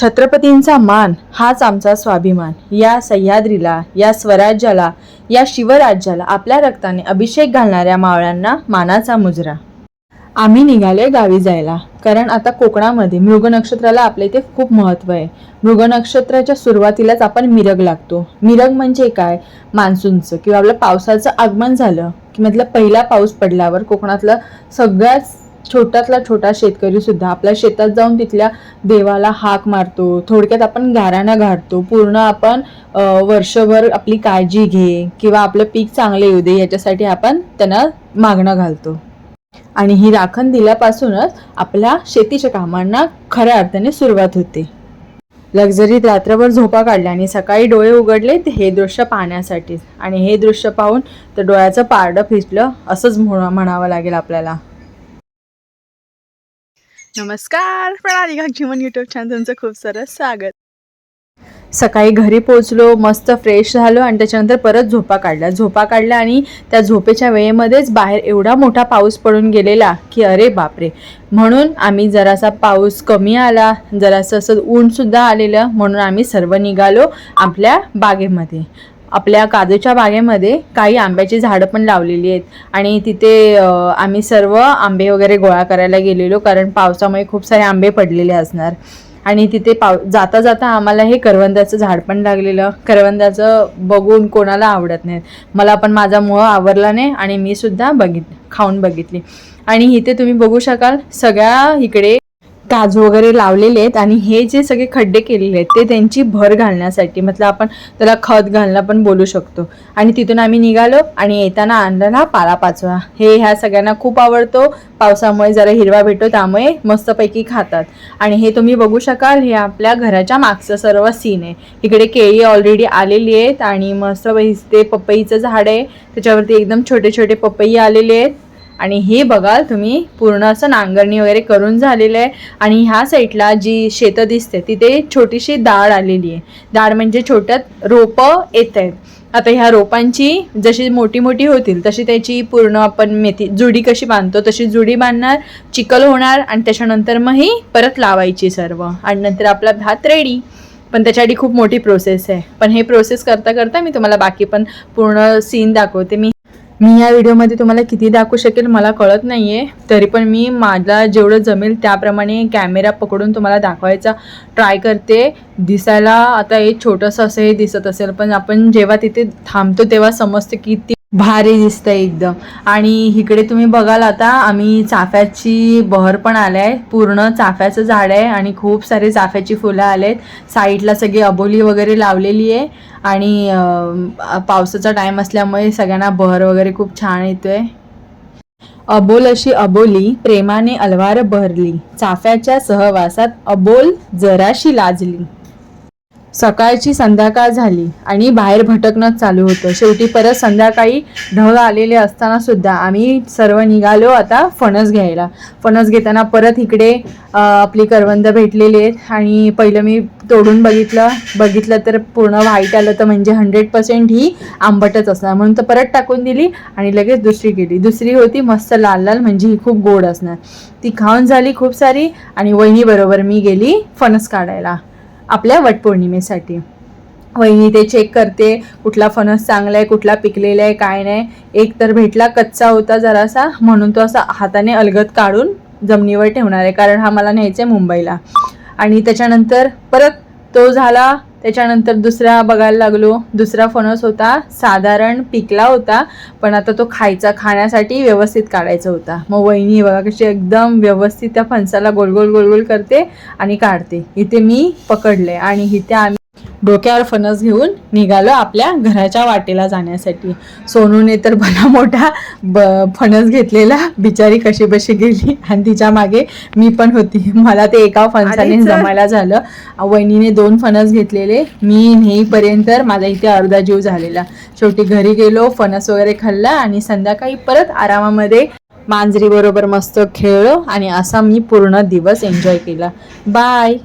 छत्रपतींचा मान हाच आमचा स्वाभिमान. या सह्याद्रीला या स्वराज्याला या शिवराज्याला आपल्या रक्ताने अभिषेक घालणाऱ्या मावळ्यांना मानाचा मुजरा. आम्ही निघाले गावी जायला. कारण आता कोकणामध्ये मृग नक्षत्राला आपल्या इथे खूप महत्त्व आहे. मृग नक्षत्राच्या सुरुवातीलाच आपण मिरग लागतो. मिरग म्हणजे काय? मान्सूनचं किंवा आपलं पावसाचं आगमन झालं की मधलं पहिला पाऊस पडल्यावर कोकणातलं सगळ्याच छोट्यातला छोटा शेतकरी सुद्धा आपल्या शेतात जाऊन तिथल्या देवाला हाक मारतो थोडक्यात आपण गाराणा घालतो पूर्ण आपण वर्षभर आपली काळजी घे किंवा आपलं पीक चांगलं येऊ दे याच्यासाठी आपण त्यांना मागणं घालतो. आणि ही राखण दिल्यापासूनच आपल्या शेतीच्या कामांना खऱ्या अर्थाने सुरुवात होते. लक्झरीत रात्रभर झोपा काढल्या आणि सकाळी डोळे उघडले ते हे दृश्य पाहण्यासाठीच आणि हे दृश्य पाहून तर डोळ्याचं पारडं फिटलं असंच म्हणा- म्हणावं लागेल आपल्याला. नमस्कार प्रणाली जीवन युट्यूब चॅनल तुमचं खूप सारं स्वागत. सकाळी घरी पोचलो मस्त फ्रेश झालो आणि त्याच्यानंतर परत झोपा काढल्या झोपा काढल्या आणि त्या झोपेच्या वेळेमध्येच बाहेर एवढा मोठा पाऊस पडून गेलेला की अरे बापरे. म्हणून आम्ही जरासा पाऊस कमी आला जरासं असं ऊनसुद्धा आलेलं म्हणून आम्ही सर्व निघालो आपल्या बागेमध्ये. आपल्या काजूच्या बागेमध्ये काही आंब्याची झाडं पण लावलेली आहेत. आणि तिथे आम्ही सर्व आंबे वगैरे गोळा करायला गेलेलो कारण पावसामुळे खूप सारे आंबे पडलेले असणार. आणि तिथे पाव जाता जाता आम्हाला हे करवंदाचं झाड पण लागलेलं. करवंदाचं बघून कोणाला आवडत नाही. मला पण माझा मोह आवरला नाही आणि मी सुद्धा बघित खाऊन बघितली. आणि इथे तुम्ही बघू शकाल सगळ्या इकडे काजू वगैरे लावलेले आहेत आणि हे जे सगळे खड्डे केलेले आहेत ते त्यांची भर घालण्यासाठी मतलब आपण त्याला खत घालणं पण बोलू शकतो. आणि तिथून आम्ही निघालो आणि येताना आणलेला पाला पाचवा. हे ह्या सगळ्यांना खूप आवडतो. पावसामुळे जरा हिरवा भेटतो त्यामुळे मस्तपैकी खातात. आणि हे तुम्ही बघू शकाल हे आपल्या घराच्या मागचं सर्व सीन आहे. इकडे केळी ऑलरेडी आलेली आहेत आणि मस्त ते पपईचं झाड आहे. त्याच्यावरती एकदम छोटे छोटे पपई आलेले आहेत. आणि हे बघाल तुम्ही पूर्ण असं नांगरणी वगैरे करून झालेलं आहे. आणि ह्या साईडला जी शेतं दिसते तिथे छोटीशी डाळ आलेली आहे. डाळ म्हणजे छोट्यात रोपं येत आहेत. आता ह्या रोपांची जशी मोठी मोठी होतील तशी त्याची पूर्ण आपण मेथी जुडी कशी बांधतो तशी जुडी बांधणार चिकल होणार आणि त्याच्यानंतर मग ही परत लावायची सर्व. आणि नंतर आपला भात रेडी पण त्याच्यासाठी खूप मोठी प्रोसेस आहे. पण हे प्रोसेस करता करता मी तुम्हाला बाकी पण पूर्ण सीन दाखवते. मी मी या व्हिडिओमध्ये तुम्हाला किती दाखवू शकेल मला कळत नाही आहे तरी पण मी माझा जेवढं जमेल त्याप्रमाणे कॅमेरा पकडून तुम्हाला दाखवायचा ट्राय करते. दिसायला आता हे छोटंसं असं हे दिसत असेल पण आपण जेव्हा तिथे थांबतो तेव्हा समजतं की ती भारी दिसतं एकदम. आणि इकडे तुम्ही बघाल आता आम्ही चाफ्याची बहर पण आले आहे पूर्ण चाफ्याचं झाड आहे आणि खूप सारे चाफ्याची फुलं आलेत. साईडला सगळी अबोली वगैरे लावलेली आहे. आणि पावसाचा टाईम असल्यामुळे सगळ्यांना बहर वगैरे खूप छान येतोय. अबोल अशी अबोली प्रेमाने अलवार बहरली चाफ्याच्या सहवासात अबोल जराशी लाजली. सकाळची संध्याकाळ झाली आणि बाहेर भटकणं चालू होतं. शेवटी परत संध्याकाळी ढग आलेले असताना सुद्धा आम्ही सर्व निघालो आता फणस घ्यायला. फणस घेताना परत इकडे आपली करवंद भेटलेली आहेत आणि पहिलं मी तोडून बघितलं. बघितलं तर पूर्ण व्हाईट आलं तर म्हणजे हंड्रेड पर्सेंट ही आंबटच असणार. म्हणून तर परत टाकून दिली आणि लगेच दुसरी गेली दुसरी होती मस्त लाल लाल म्हणजे ही खूप गोड असणार. ती खाऊन झाली खूप सारी आणि वहिनीबरोबर मी गेली फणस काढायला. आपल्या वटपौर्णिमेसाठी. वहिनी ते चेक करते कुठला फणस चांगला आहे कुठला पिकलेला आहे काय नाही. एक तर भेटला कच्चा होता जरासा म्हणून तो असा हाताने अलगद काढून जमिनीवर ठेवणार आहे कारण हा मला न्यायचा आहे मुंबईला. आणि त्याच्यानंतर परत तो झाला त्याच्यानंतर दुसरा बघायला लागलो. दुसरा फणस होता. साधारण पिकला होता पण आता तो खायचा खाण्यासाठी व्यवस्थित काढायचा होता. मग वहिनी बघा कशी एकदम व्यवस्थित त्या फणसाला गोल गोल गोल गोल करते आणि काढते. इथे मी पकडले आणि इथे आम्ही डोक्यावर फणस घेऊन निघालो आपल्या घराच्या वाटेला जाण्यासाठी. सोनूने तर भला मोठा ब फणस घेतलेला. बिचारी कशी बशी गेली? आणि तिच्यामागे मी पण होती. मला ते एका फणसाने. जमायला झालं. वहिनीने दोन फणस घेतलेले. मी नेईपर्यंत माझा इथे अर्धा जीव झालेला. शेवटी घरी गेलो फणस वगैरे खाल्ला आणि संध्याकाळी परत आरामामध्ये मांजरी बरोबर मस्त खेळलो आणि असा मी पूर्ण दिवस एन्जॉय केला. बाय